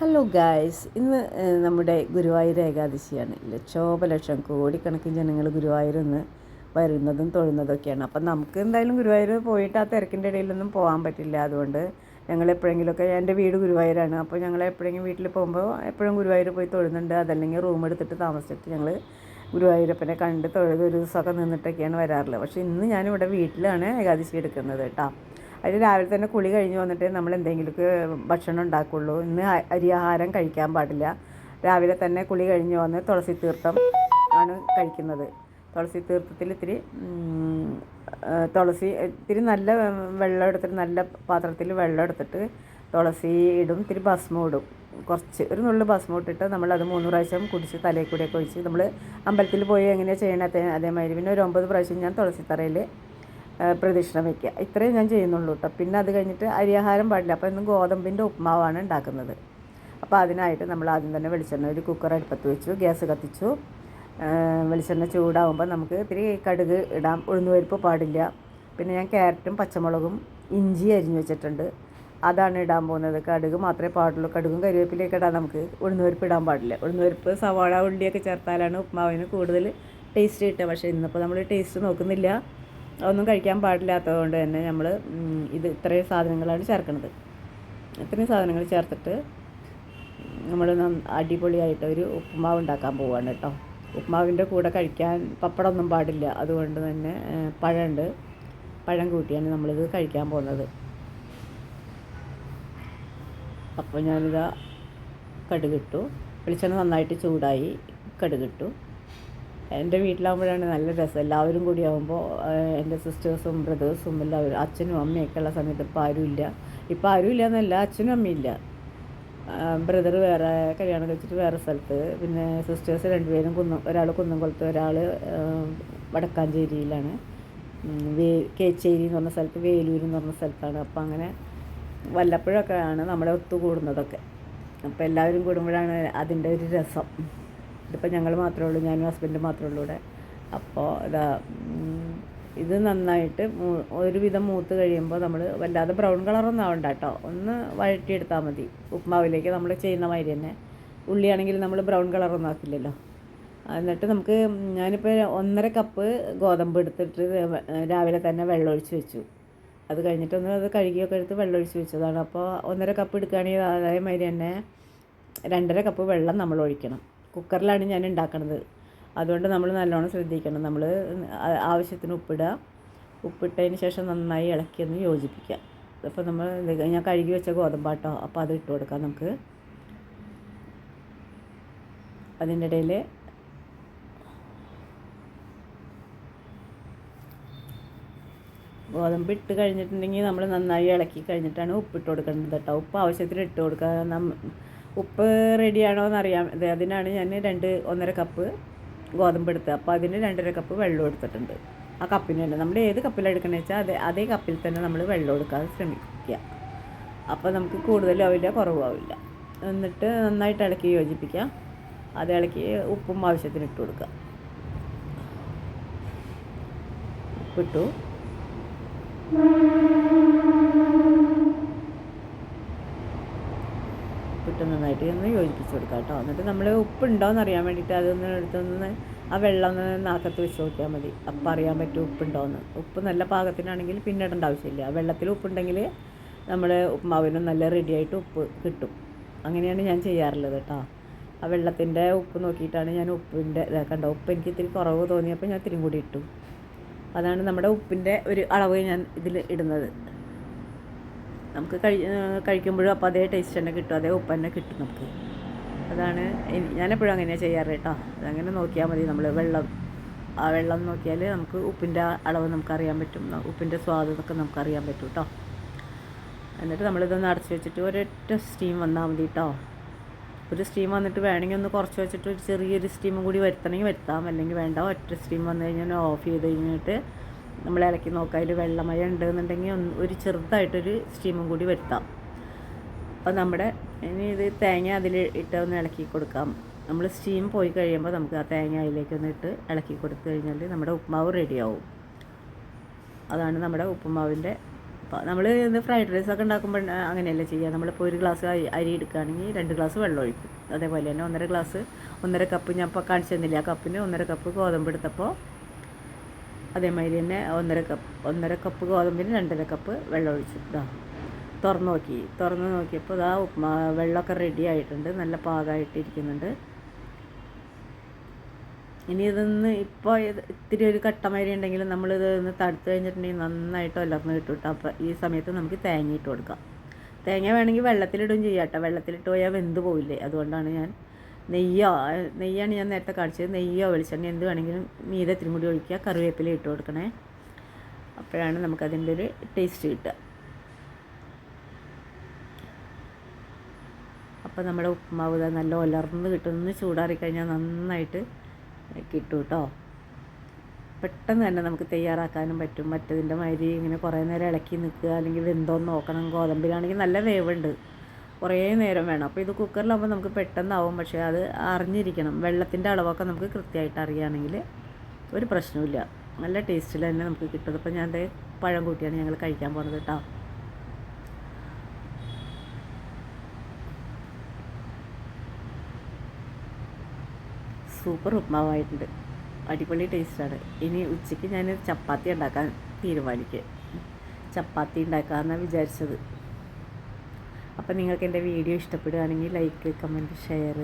Hello guys ഇന്ന് നമ്മുടെ ഗുരുവായൂർ ഏകാദശിയാണ്. ലക്ഷോപലക്ഷം കോടിക്കണക്കിന് ജനങ്ങൾ ഗുരുവായൂർ നിന്ന് വരുന്നതും തൊഴുന്നതൊക്കെയാണ്. അപ്പം നമുക്ക് എന്തായാലും ഗുരുവായൂർ പോയിട്ട് ആ തിരക്കിന്റെ ഇടയിലൊന്നും പോകാൻ പറ്റില്ല. അതുകൊണ്ട് ഞങ്ങൾ എപ്പോഴെങ്കിലുമൊക്കെ എന്റെ വീട് ഗുരുവായൂരാണ്. അപ്പോൾ ഞങ്ങൾ എപ്പോഴെങ്കിലും വീട്ടിൽ പോകുമ്പോൾ എപ്പോഴും ഗുരുവായൂർ പോയി തൊഴുന്നുണ്ട്. അതല്ലെങ്കിൽ റൂം എടുത്തിട്ട് താമസിച്ചിട്ട് ഞങ്ങൾ ഗുരുവായൂരപ്പനെ കണ്ട് തൊഴുത് ഒരു ദിവസമൊക്കെ നിന്നിട്ടൊക്കെയാണ് വരാറുള്ളത്. പക്ഷേ ഇന്ന് ഞാനിവിടെ വീട്ടിലാണ് ഏകാദശി എടുക്കുന്നത് കേട്ടോ. അതിന് രാവിലെ തന്നെ കുളി കഴിഞ്ഞ് വന്നിട്ട് നമ്മൾ എന്തെങ്കിലുമൊക്കെ ഭക്ഷണം ഉണ്ടാക്കുള്ളൂ. ഇന്ന് അരിയാഹാരം കഴിക്കാൻ പാടില്ല. രാവിലെ തന്നെ കുളി കഴിഞ്ഞ് വന്ന് തുളസി തീർത്ഥം ആണ് കഴിക്കുന്നത്. തുളസി തീർത്ഥത്തിൽ ഇത്തിരി തുളസി ഇത്തിരി നല്ല വെള്ളം എടുത്തിട്ട് നല്ല പാത്രത്തിൽ വെള്ളം എടുത്തിട്ട് തുളസി ഇടും ഇത്തിരി ഭസ്മം ഇടും. കുറച്ച് ഒരു നുള്ളു ഭസ്മം ഇട്ടിട്ട് അത് മൂന്ന് പ്രാവശ്യം കുടിച്ച് തലയിൽ കൂടെയൊക്കെ ഒഴിച്ച് നമ്മൾ അമ്പലത്തിൽ പോയി എങ്ങനെയാണ് ചെയ്യണത് അതേമാതിരി. പിന്നെ ഒരു ഒമ്പത് പ്രാവശ്യം ഞാൻ തുളസി തറയിൽ പ്രദക്ഷിണം വയ്ക്കുക ഇത്രയും ഞാൻ ചെയ്യുന്നുള്ളൂ കേട്ടോ പിന്നെ അത് കഴിഞ്ഞിട്ട് അരിയാഹാരം പാടില്ല. അപ്പോൾ ഇന്ന് ഗോതമ്പിന്റെ ഉപ്മാവാണ് ഉണ്ടാക്കുന്നത്. അപ്പോൾ അതിനായിട്ട് നമ്മൾ ആദ്യം തന്നെ വെളിച്ചെണ്ണ ഒരു കുക്കർ അടുപ്പത്ത് വെച്ചു. ഗ്യാസ് കത്തിച്ചു. വെളിച്ചെണ്ണ ചൂടാകുമ്പോൾ നമുക്ക് ഇത്തിരി കടുക് ഇടാം. ഉഴുന്നുപരിപ്പ് പാടില്ല. പിന്നെ ഞാൻ ക്യാരറ്റും പച്ചമുളകും ഇഞ്ചി അരിഞ്ഞു വെച്ചിട്ടുണ്ട്. അതാണ് ഇടാൻ പോകുന്നത്. കടുക് മാത്രമേ പാടുള്ളൂ. കടുകും കരുവേപ്പിലേക്ക് ഇടാൻ നമുക്ക് ഉഴുന്നുപരിപ്പ് ഇടാൻ പാടില്ല. ഉഴുന്നുപരിപ്പ് സവാള ഉള്ളിയൊക്കെ ചേർത്താലാണ് ഉപ്മാവിന് കൂടുതൽ ടേസ്റ്റ് കിട്ടുക. പക്ഷേ ഇന്നിപ്പോൾ നമ്മൾ ടേസ്റ്റ് നോക്കുന്നില്ല. അതൊന്നും കഴിക്കാൻ പാടില്ലാത്തത് കൊണ്ട് തന്നെ നമ്മൾ ഇത് ഇത്രയും സാധനങ്ങളാണ് ചേർക്കുന്നത്. ഇത്രയും സാധനങ്ങൾ ചേർത്തിട്ട് നമ്മൾ അടിപൊളിയായിട്ട് ഒരു ഉപ്പുമാവ് ഉണ്ടാക്കാൻ പോവുകയാണ് കേട്ടോ. ഉപ്പുമാവിന്റെ കൂടെ കഴിക്കാൻ പപ്പടമൊന്നും പാടില്ല. അതുകൊണ്ട് തന്നെ പഴമുണ്ട്. പഴം കൂട്ടിയാണ് നമ്മളിത് കഴിക്കാൻ പോകുന്നത്. അപ്പോൾ ഞാനിതാ കടുകിട്ടു. വെളിച്ചെണ്ണ നന്നായിട്ട് ചൂടായി കടുകിട്ടു. എന്റെ വീട്ടിലാകുമ്പോഴാണ് നല്ല രസം. എല്ലാവരും കൂടി ആകുമ്പോൾ എന്റെ സിസ്റ്റേഴ്സും ബ്രദേഴ്സും എല്ലാവരും അച്ഛനും അമ്മയൊക്കെ ഉള്ള സമയത്ത് ഇപ്പോൾ ആരുമില്ല ഇപ്പോൾ ആരുമില്ല എന്നല്ല അച്ഛനും അമ്മയില്ല ബ്രദർ വേറെ കല്യാണം കഴിച്ചിട്ട് വേറെ സ്ഥലത്ത്. പിന്നെ സിസ്റ്റേഴ്സ് രണ്ടുപേരും കുന്നം ഒരാൾ കുന്നംകുളത്ത് ഒരാൾ വടക്കാഞ്ചേരിയിലാണ്. വേ കേച്ചേരി എന്ന് പറഞ്ഞ സ്ഥലത്ത് വേലൂർ എന്ന് പറഞ്ഞ സ്ഥലത്താണ്. അപ്പോൾ അങ്ങനെ വല്ലപ്പോഴൊക്കെയാണ് നമ്മളെ ഒത്തുകൂടുന്നതൊക്കെ. അപ്പോൾ എല്ലാവരും കൂടുമ്പോഴാണ് അതിന്റെ ഒരു രസം. ഇതിപ്പോൾ ഞങ്ങൾ മാത്രമേ ഉള്ളൂ ഞാനും ഹസ്ബൻഡും മാത്രമേ ഉള്ളൂ ഇവിടെ. അപ്പോൾ ഇതാ ഇത് നന്നായിട്ട് ഒരുവിധം മൂത്ത് കഴിയുമ്പോൾ നമ്മൾ വല്ലാതെ ബ്രൗൺ കളറൊന്നും ആവണ്ട കേട്ടോ. ഒന്ന് വഴറ്റിയെടുത്താൽ മതി. ഉപ്മാവിലേക്ക് നമ്മൾ ചെയ്യുന്ന മാതിരി തന്നെ. ഉള്ളിയാണെങ്കിൽ നമ്മൾ ബ്രൗൺ കളറൊന്നും ആക്കില്ലല്ലോ. എന്നിട്ട് നമുക്ക് ഞാനിപ്പോൾ ഒന്നര കപ്പ് ഗോതമ്പ് എടുത്തിട്ട് രാവിലെ തന്നെ വെള്ളമൊഴിച്ച് വെച്ചു. അത് കഴിഞ്ഞിട്ടൊന്ന് അത് കഴുകിയൊക്കെ എടുത്ത് വെള്ളമൊഴിച്ച് വെച്ചതാണ്. അപ്പോൾ ഒന്നര കപ്പ് എടുക്കുകയാണെങ്കിൽ അതേമാതിരി തന്നെ രണ്ടര കപ്പ് വെള്ളം നമ്മൾ ഒഴിക്കണം. കുക്കറിലാണ് ഞാൻ ഉണ്ടാക്കുന്നത് അതുകൊണ്ട് നമ്മൾ നല്ലോണം ശ്രദ്ധിക്കണം. നമ്മൾ ആവശ്യത്തിന് ഉപ്പിടുക. ഉപ്പിട്ടതിന് ശേഷം നന്നായി ഇളക്കി ഒന്ന് യോജിപ്പിക്കുക. അപ്പോൾ നമ്മൾ ഞാൻ കഴുകി വെച്ച ഗോതമ്പാട്ടോ അപ്പോൾ അത് ഇട്ട് കൊടുക്കാം നമുക്ക്. അതിന്റെ ഇടയിൽ ഗോതമ്പ് ഇട്ട് കഴിഞ്ഞിട്ടുണ്ടെങ്കിൽ നമ്മൾ നന്നായി ഇളക്കി കഴിഞ്ഞിട്ടാണ് ഉപ്പിട്ട് കൊടുക്കേണ്ടത് കേട്ടോ. ഉപ്പ് ആവശ്യത്തിന് ഇട്ട് കൊടുക്കുക. ഉപ്പ് റെഡിയാണോ എന്നറിയാം ഇത് അതിനാണ് ഞാൻ രണ്ട് ഒന്നര കപ്പ് ഗോതമ്പ് എടുത്തത്. അപ്പോൾ അതിന് രണ്ടര കപ്പ് വെള്ളം എടുത്തിട്ടുണ്ട്. ആ കപ്പിന് തന്നെ. നമ്മൾ ഏത് കപ്പിലാണ് വെച്ചാൽ അതേ അതേ കപ്പിൽ തന്നെ നമ്മൾ വെള്ളം എടുക്കാൻ ശ്രമിക്കുക. അപ്പോൾ നമുക്ക് കൂടുതലും ആവില്ല കുറവും ആവില്ല എന്നിട്ട് നന്നായിട്ട് ഇളക്കി യോജിപ്പിക്കുക. അത് ഇളക്കി ഉപ്പും ആവശ്യത്തിന് ഇട്ട് കൊടുക്കുക. ഉപ്പിട്ടു ഉപ്പിട്ട് നന്നായിട്ട് ഒന്ന് യോജിപ്പിച്ച് കൊടുക്കുക കേട്ടോ. എന്നിട്ട് നമ്മൾ ഉപ്പുണ്ടോ എന്ന് അറിയാൻ വേണ്ടിയിട്ട് അതൊന്ന് എടുത്തൊന്ന് ആ വെള്ളം ഒന്ന് നാക്കത്ത് വെച്ച് നോക്കിയാൽ മതി. അപ്പം അറിയാൻ പറ്റും ഉപ്പുണ്ടോ എന്ന് ഉപ്പ് നല്ല പാകത്തിനാണെങ്കിൽ പിന്നെ ഇടേണ്ട ആവശ്യമില്ല. വെള്ളത്തിൽ ഉപ്പുണ്ടെങ്കിൽ നമ്മൾ ഉപ്മാവിനും നല്ല റെഡിയായിട്ട് ഉപ്പ് കിട്ടും. അങ്ങനെയാണ് ഞാൻ ചെയ്യാറുള്ളത് കേട്ടോ. ആ വെള്ളത്തിന്റെ ഉപ്പ് നോക്കിയിട്ടാണ് ഞാൻ ഉപ്പിന്റെ ഇതാക്കണ്ട ഉപ്പ് എനിക്ക് ഇത്തിരി കുറവ് തോന്നിയപ്പോൾ ഞാൻ ഇത്തിരി കൂടി ഇട്ടു. അതാണ് നമ്മുടെ ഉപ്പിന്റെ ഒരു അളവ് ഞാൻ ഇതിൽ ഇടുന്നത്. നമുക്ക് കഴി കഴിക്കുമ്പോഴും അപ്പോൾ അതേ ടേസ്റ്റ് തന്നെ കിട്ടും അതേ ഉപ്പ് തന്നെ കിട്ടും നമുക്ക്. അതാണ് ഞാനെപ്പോഴും അങ്ങനെയാണ് ചെയ്യാറ് കേട്ടോ. അതങ്ങനെ നോക്കിയാൽ മതി നമ്മൾ വെള്ളം. ആ വെള്ളം നോക്കിയാൽ നമുക്ക് ഉപ്പിന്റെ അളവ് നമുക്കറിയാൻ പറ്റും. ഉപ്പിന്റെ സ്വാദ് എന്നൊക്കെ നമുക്കറിയാൻ പറ്റും കേട്ടോ. എന്നിട്ട് നമ്മളിതൊന്ന് അടച്ച് വെച്ചിട്ട് ഒരൊറ്റ സ്റ്റീം വന്നാൽ മതി കേട്ടോ. ഒരു സ്റ്റീം വന്നിട്ട് വേണമെങ്കിൽ ഒന്ന് കുറച്ച് വെച്ചിട്ട് ഒരു ചെറിയൊരു സ്റ്റീമും കൂടി വരുത്തണമെങ്കിൽ വരുത്താം. അല്ലെങ്കിൽ വേണ്ട ഒറ്റ സ്റ്റീം വന്നു കഴിഞ്ഞാൽ ഓഫ് ചെയ്ത് കഴിഞ്ഞിട്ട് നമ്മൾ ഇളക്കി നോക്കാം. അതിൽ വെള്ളമയം ഉണ്ടെന്നുണ്ടെങ്കിൽ ഒരു ചെറുതായിട്ടൊരു സ്റ്റീമും കൂടി വരുത്താം. അപ്പോൾ നമ്മുടെ ഇനി ഇത് തേങ്ങ അതിൽ ഇട്ട് ഒന്ന് ഇളക്കി കൊടുക്കാം. നമ്മൾ സ്റ്റീം പോയി കഴിയുമ്പോൾ നമുക്ക് ആ തേങ്ങ അതിലേക്ക് ഒന്ന് ഇട്ട് ഇളക്കി കൊടുത്തു കഴിഞ്ഞാൽ നമ്മുടെ ഉപ്പുമാവ് റെഡിയാവും അതാണ് നമ്മുടെ ഉപ്പുമാവിന്റെ നമ്മൾ ഇത് ഫ്രൈഡ് ഒക്കെ ഉണ്ടാക്കുമ്പോൾ അങ്ങനെയല്ല ചെയ്യുക നമ്മളിപ്പോൾ ഒരു ഗ്ലാസ് അരി എടുക്കുകയാണെങ്കിൽ രണ്ട് ഗ്ലാസ് വെള്ളം ഒഴിക്കും. അതേപോലെ തന്നെ ഒന്നര ഗ്ലാസ് ഒന്നര കപ്പ് ഞാൻ ഇപ്പോൾ കാണിച്ചു തന്നില്ല? ആ കപ്പിന് ഒന്നര കപ്പ് ഗോതമ്പ് എടുത്തപ്പോൾ അതേമാതിരി തന്നെ ഒന്നര കപ്പ് ഒന്നര കപ്പ് ഗോതമ്പിന് രണ്ടര കപ്പ് വെള്ളം ഒഴിച്ചു ഇതാ. തുറന്ന് നോക്കി. തുറന്ന് നോക്കിയപ്പോൾ ഇതാ ഉപ്മാ വെള്ളമൊക്കെ റെഡി ആയിട്ടുണ്ട്. നല്ല പാകമായിട്ടിരിക്കുന്നുണ്ട്. ഇനി ഇതൊന്ന് ഇപ്പോൾ ഇത് ഇത്തിരി ഒരു കട്ടമരി ഉണ്ടെങ്കിലും നമ്മളിത് ഒന്ന് തടുത്ത് കഴിഞ്ഞിട്ടുണ്ടെങ്കിൽ നന്നായിട്ട് ഒലർന്ന് കിട്ടും കേട്ടോ അപ്പോൾ ഈ സമയത്ത് നമുക്ക് തേങ്ങ ഇട്ട് കൊടുക്കാം. തേങ്ങ വേണമെങ്കിൽ വെള്ളത്തിലിടും ചെയ്യാം കേട്ടോ വെള്ളത്തിലിട്ട് പോയാൽ വെന്ത് പോയില്ലേ അതുകൊണ്ടാണ് ഞാൻ നെയ്യോ നെയ്യാണ് ഞാൻ നേരത്തെ കാണിച്ചത്. നെയ്യോ വെളിച്ചെണ്ണ എന്ത് വേണമെങ്കിലും മീതെ തിരുമുടി ഒഴിക്കുക. കറിവേപ്പില ഇട്ട് കൊടുക്കണേ. അപ്പോഴാണ് നമുക്കതിന്റെ ഒരു ടേസ്റ്റ് കിട്ടുക. അപ്പോൾ നമ്മുടെ ഉപ്പുമാവ് നല്ല ഒലർന്ന് കിട്ടും. ഒന്ന് ചൂടാറി കഴിഞ്ഞാൽ നന്നായിട്ട് കിട്ടും കേട്ടോ. പെട്ടെന്ന് തന്നെ നമുക്ക് തയ്യാറാക്കാനും പറ്റും. മറ്റതിന്റെ മാതിരി ഇങ്ങനെ കുറേ നേരം ഇളക്കി നിൽക്കുക അല്ലെങ്കിൽ വെന്തോന്ന് നോക്കണം. ഗോതമ്പിലാണെങ്കിൽ നല്ല വേവുണ്ട്. കുറേ നേരം വേണം. അപ്പോൾ ഇത് കുക്കറിലാകുമ്പോൾ നമുക്ക് പെട്ടെന്നാവും. പക്ഷേ അത് അറിഞ്ഞിരിക്കണം. വെള്ളത്തിന്റെ അളവൊക്കെ നമുക്ക് കൃത്യമായിട്ട് അറിയുകയാണെങ്കിൽ ഒരു പ്രശ്നമില്ല നല്ല ടേസ്റ്റിൽ തന്നെ നമുക്ക് കിട്ടും. അപ്പോൾ ഞാൻ ദേ പഴം കൂട്ടിയാണ് ഞങ്ങൾ കഴിക്കാൻ പോകുന്നത് കേട്ടോ. സൂപ്പർ ഉപ്മാവായിട്ടുണ്ട്. അടിപൊളി ടേസ്റ്റാണ്. ഇനി ഉച്ചയ്ക്ക് ഞാൻ ചപ്പാത്തി ഉണ്ടാക്കാൻ തീരുമാനിക്കുക ചപ്പാത്തി ഉണ്ടാക്കാമെന്നാണ് വിചാരിച്ചത്. അപ്പോൾ നിങ്ങൾക്ക് എന്റെ വീഡിയോ ഇഷ്ടപ്പെടുകയാണെങ്കിൽ ലൈക്ക് കമന്റ് ഷെയർ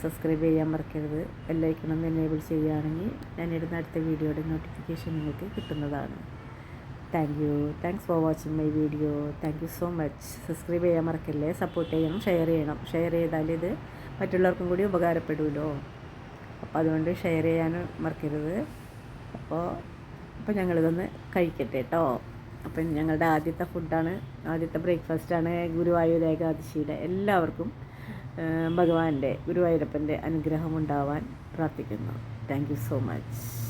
സബ്സ്ക്രൈബ് ചെയ്യാൻ മറക്കരുത്. ബെല്ലൈക്കണം എനേബിൾ ചെയ്യുകയാണെങ്കിൽ ഞാനിടുന്ന അടുത്ത വീഡിയോയുടെ നോട്ടിഫിക്കേഷൻ നിങ്ങൾക്ക് കിട്ടുന്നതാണ്. Thank you thanks for watching my video thank you so much subscribe ചെയ്യാൻ മറക്കല്ലേ? സപ്പോർട്ട് ചെയ്യണം ഷെയർ ചെയ്യണം. ഷെയർ ചെയ്താൽ ഇത് മറ്റുള്ളവർക്കും കൂടി ഉപകാരപ്പെടുമല്ലോ. അപ്പോൾ അതുകൊണ്ട് ഷെയർ ചെയ്യാൻ മറക്കരുത്. അപ്പോൾ അപ്പോൾ ഞങ്ങളിതൊന്ന് കഴിക്കട്ടെ കേട്ടോ. അപ്പം ഞങ്ങളുടെ ആദ്യത്തെ ഫുഡാണ് ആദ്യത്തെ ബ്രേക്ക്ഫാസ്റ്റാണ് ഗുരുവായൂർ ഏകാദശിയുടെ എല്ലാവർക്കും ഭഗവാന്റെ ഗുരുവായൂരപ്പന്റെ അനുഗ്രഹം ഉണ്ടാവാൻ പ്രാർത്ഥിക്കുന്നു. Thank so much.